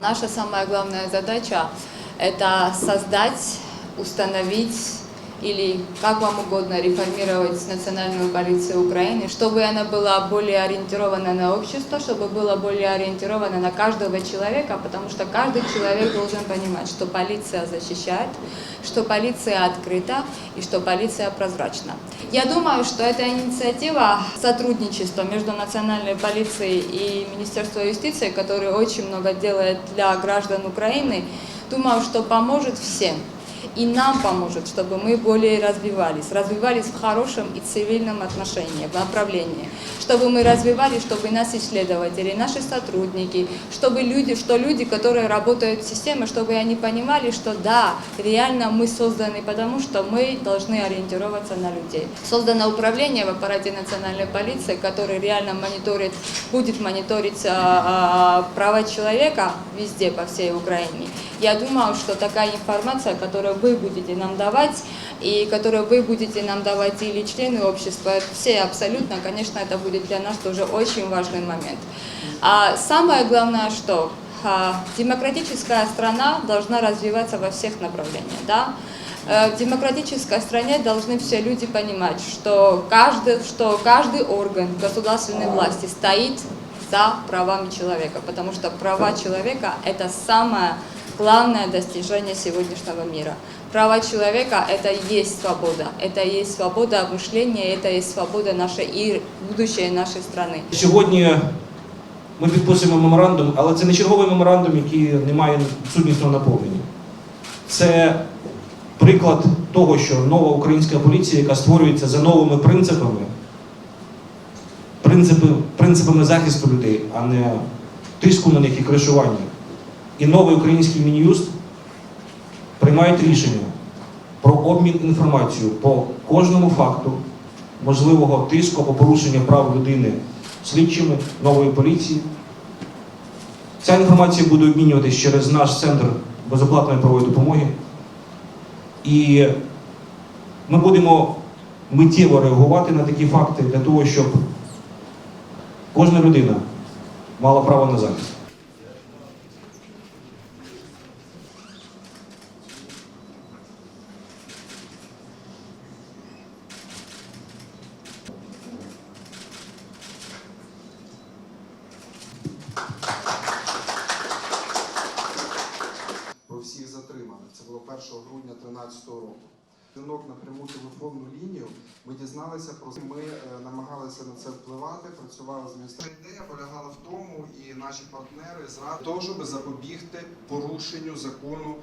Наша самая главная задача – это создать, установить или, как вам угодно, реформировать национальную полицию Украины, чтобы она была более ориентирована на общество, чтобы была более ориентирована на каждого человека, потому что каждый человек должен понимать, что полиция защищает, что полиция открыта и что полиция прозрачна. Я думаю, что эта инициатива сотрудничества между национальной полицией и Министерством юстиции, который очень много делает для граждан Украины, думаю, что поможет всем. И нам поможет, чтобы мы более развивались, развивались в хорошем и цивильном отношении, в направлении, чтобы мы развивались, чтобы нас исследователи, наши сотрудники, чтобы люди, что люди, которые работают в системе, чтобы они понимали, что да, реально мы созданы, потому что мы должны ориентироваться на людей. Создано управление в аппарате национальной полиции, которое реально мониторит, будет мониторить а, а, права человека везде, по всей Украине. Я думаю, что такая информация, которую вы будете нам давать, и которую вы будете нам давать или члены общества, все абсолютно, конечно, это будет для нас тоже очень важный момент. А самое главное, что а, демократическая страна должна развиваться во всех направлениях, да? Э, В демократической стране должны все люди понимать, что каждый, что каждый орган государственной власти стоит за правами человека, потому что права человека – это самое главное достижение сегодняшнего мира. Права человека – это и есть свобода, это и есть свобода мышления, это и есть свобода нашей и будущее нашей страны. Сьогодні ми підписуємо меморандум, але це не черговий меморандум, який не має сутнісного наповнення. Це приклад того, що нова українська поліція, яка створюється за новими принципами, принципи, принципами захисту людей, а не тиску на них і кришування. І новий український мін'юст приймають рішення про обмін інформацією по кожному факту можливого тиску або порушення прав людини слідчими нової поліції. Ця інформація буде обмінюватись через наш центр безоплатної правової допомоги. І ми будемо миттєво реагувати на такі факти для того, щоб кожна людина мала право на захист. Про всіх затриманих. Це було 1 грудня 2013 року. Дзвінок на пряму телефонну лінію. Ми дізналися про це. Ми е, намагалися на це впливати, працювали з міністерством. Ідея полягала в тому, і наші партнери з ради того, щоб запобігти порушенню закону